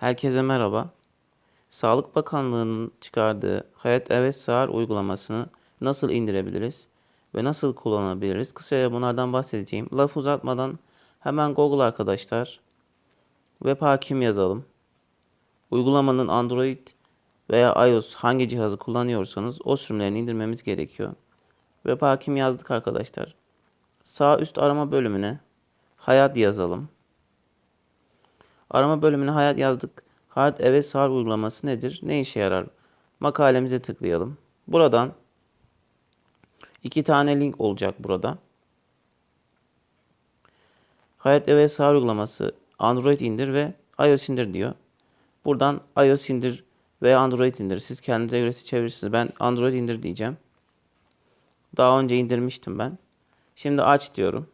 Herkese merhaba. Sağlık Bakanlığı'nın çıkardığı Hayat Evet Sağar uygulamasını nasıl indirebiliriz ve nasıl kullanabiliriz? Kısaca bunlardan bahsedeceğim. Laf uzatmadan hemen Google arkadaşlar web hakim yazalım. Uygulamanın Android veya iOS hangi cihazı kullanıyorsanız o sürümlerini indirmemiz gerekiyor. Web hakim yazdık arkadaşlar. Sağ üst arama bölümüne hayat yazalım. Arama bölümüne hayat yazdık. Hayat evet sağır uygulaması nedir? Ne işe yarar? Makalemize tıklayalım. Buradan iki tane link olacak burada. Hayat evet sağır uygulaması Android indir ve iOS indir diyor. Buradan iOS indir veya Android indir. Siz kendinize göre seçebilirsiniz. Ben Android indir diyeceğim. Daha önce indirmiştim ben. Şimdi aç diyorum.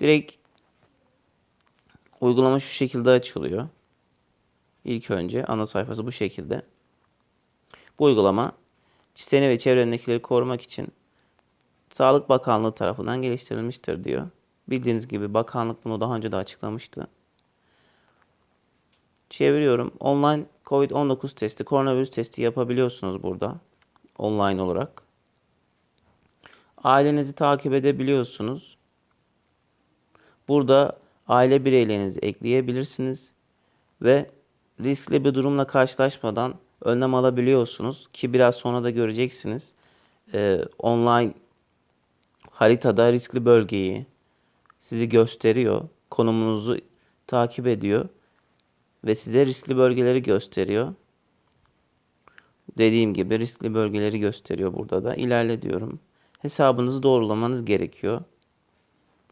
Direkt Uygulama şu şekilde açılıyor. İlk önce ana sayfası bu şekilde. Bu uygulama seni ve çevrendekileri korumak için Sağlık Bakanlığı tarafından geliştirilmiştir diyor. Bildiğiniz gibi bakanlık bunu daha önce de açıklamıştı. Çeviriyorum. Online COVID-19 testi, koronavirüs testi yapabiliyorsunuz burada. Online olarak. Ailenizi takip edebiliyorsunuz. Burada aile bireylerinizi ekleyebilirsiniz ve riskli bir durumla karşılaşmadan önlem alabiliyorsunuz ki biraz sonra da göreceksiniz. Ee, online haritada riskli bölgeyi sizi gösteriyor, konumunuzu takip ediyor ve size riskli bölgeleri gösteriyor. Dediğim gibi riskli bölgeleri gösteriyor burada da. İlerle diyorum. Hesabınızı doğrulamanız gerekiyor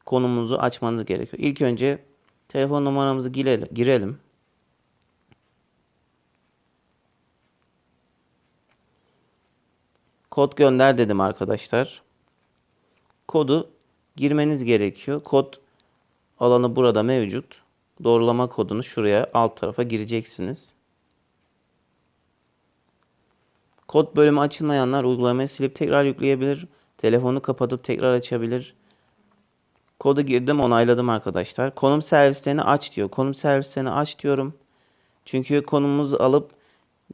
konumunuzu açmanız gerekiyor. İlk önce telefon numaramızı girelim. Kod gönder dedim arkadaşlar. Kodu girmeniz gerekiyor. Kod alanı burada mevcut. Doğrulama kodunu şuraya alt tarafa gireceksiniz. Kod bölümü açılmayanlar uygulamayı silip tekrar yükleyebilir. Telefonu kapatıp tekrar açabilir. Kodu girdim onayladım arkadaşlar. Konum servislerini aç diyor. Konum servislerini aç diyorum. Çünkü konumumuzu alıp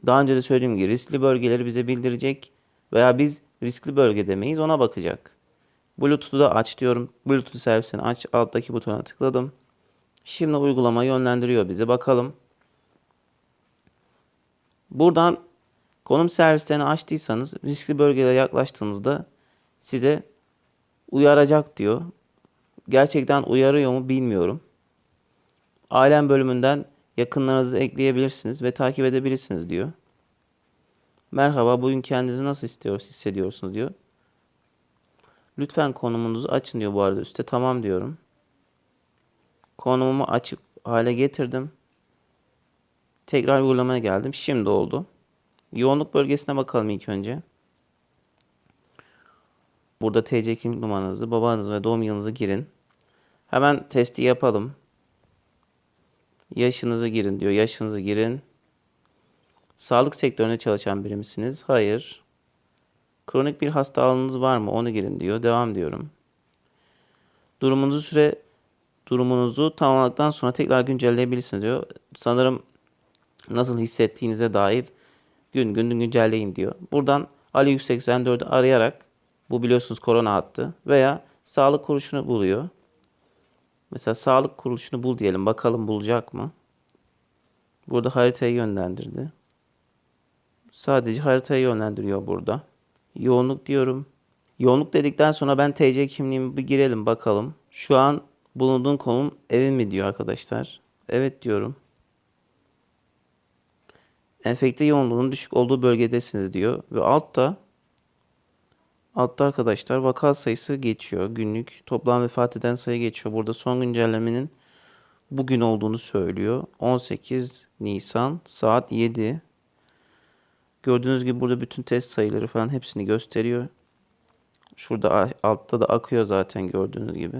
daha önce de söylediğim gibi riskli bölgeleri bize bildirecek veya biz riskli bölge demeyiz ona bakacak. Bluetooth'u da aç diyorum. Bluetooth servisini aç. Alttaki butona tıkladım. Şimdi uygulama yönlendiriyor bizi. Bakalım. Buradan konum servislerini açtıysanız riskli bölgeye yaklaştığınızda size uyaracak diyor gerçekten uyarıyor mu bilmiyorum. Ailem bölümünden yakınlarınızı ekleyebilirsiniz ve takip edebilirsiniz diyor. Merhaba bugün kendinizi nasıl istiyor, hissediyorsunuz diyor. Lütfen konumunuzu açın diyor bu arada üstte tamam diyorum. Konumumu açık hale getirdim. Tekrar uygulamaya geldim. Şimdi oldu. Yoğunluk bölgesine bakalım ilk önce. Burada TC kimlik numaranızı, babanızı ve doğum yılınızı girin. Hemen testi yapalım. Yaşınızı girin diyor. Yaşınızı girin. Sağlık sektöründe çalışan biri misiniz? Hayır. Kronik bir hastalığınız var mı? Onu girin diyor. Devam diyorum. Durumunuzu süre durumunuzu tamamladıktan sonra tekrar güncelleyebilirsiniz diyor. Sanırım nasıl hissettiğinize dair gün gün güncelleyin diyor. Buradan Ali 184'ü arayarak bu biliyorsunuz korona hattı veya sağlık kuruluşunu buluyor. Mesela sağlık kuruluşunu bul diyelim. Bakalım bulacak mı? Burada haritayı yönlendirdi. Sadece haritayı yönlendiriyor burada. Yoğunluk diyorum. Yoğunluk dedikten sonra ben TC kimliğimi bir girelim bakalım. Şu an bulunduğun konum evin mi diyor arkadaşlar. Evet diyorum. Enfekte yoğunluğunun düşük olduğu bölgedesiniz diyor. Ve altta Altta arkadaşlar vaka sayısı geçiyor. Günlük toplam vefat eden sayı geçiyor. Burada son güncellemenin bugün olduğunu söylüyor. 18 Nisan saat 7. Gördüğünüz gibi burada bütün test sayıları falan hepsini gösteriyor. Şurada altta da akıyor zaten gördüğünüz gibi.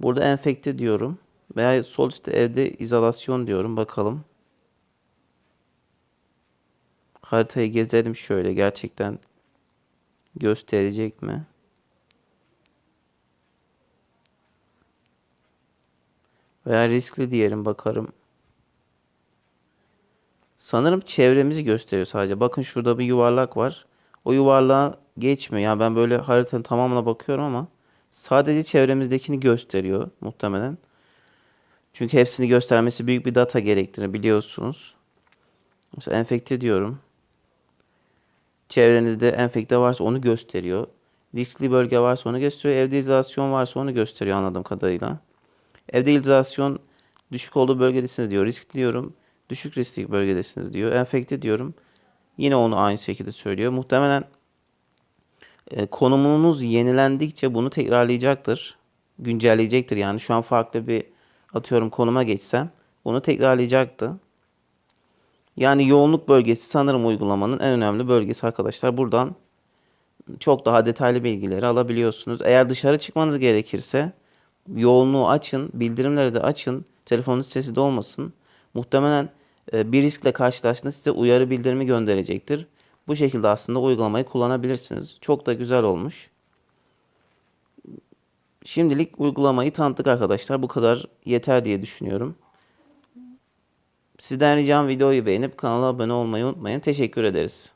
Burada enfekte diyorum. Veya sol üstte evde izolasyon diyorum. Bakalım. Haritayı gezelim şöyle. Gerçekten gösterecek mi? Veya riskli diyelim bakarım. Sanırım çevremizi gösteriyor sadece. Bakın şurada bir yuvarlak var. O yuvarlağa geçmiyor. Yani ben böyle haritanın tamamına bakıyorum ama sadece çevremizdekini gösteriyor muhtemelen. Çünkü hepsini göstermesi büyük bir data gerektirir biliyorsunuz. Mesela enfekte diyorum. Çevrenizde enfekte varsa onu gösteriyor. Riskli bölge varsa onu gösteriyor. Evde izolasyon varsa onu gösteriyor anladığım kadarıyla. Evde izolasyon düşük olduğu bölgedesiniz diyor. Risk diyorum. Düşük riskli bölgedesiniz diyor. Enfekte diyorum. Yine onu aynı şekilde söylüyor. Muhtemelen e, konumunuz yenilendikçe bunu tekrarlayacaktır. Güncelleyecektir. Yani şu an farklı bir atıyorum konuma geçsem bunu tekrarlayacaktı. Yani yoğunluk bölgesi sanırım uygulamanın en önemli bölgesi arkadaşlar. Buradan çok daha detaylı bilgileri alabiliyorsunuz. Eğer dışarı çıkmanız gerekirse yoğunluğu açın, bildirimleri de açın. Telefonunuz sesi de olmasın. Muhtemelen e, bir riskle karşılaştığında size uyarı bildirimi gönderecektir. Bu şekilde aslında uygulamayı kullanabilirsiniz. Çok da güzel olmuş. Şimdilik uygulamayı tanıttık arkadaşlar. Bu kadar yeter diye düşünüyorum. Sizden ricam videoyu beğenip kanala abone olmayı unutmayın. Teşekkür ederiz.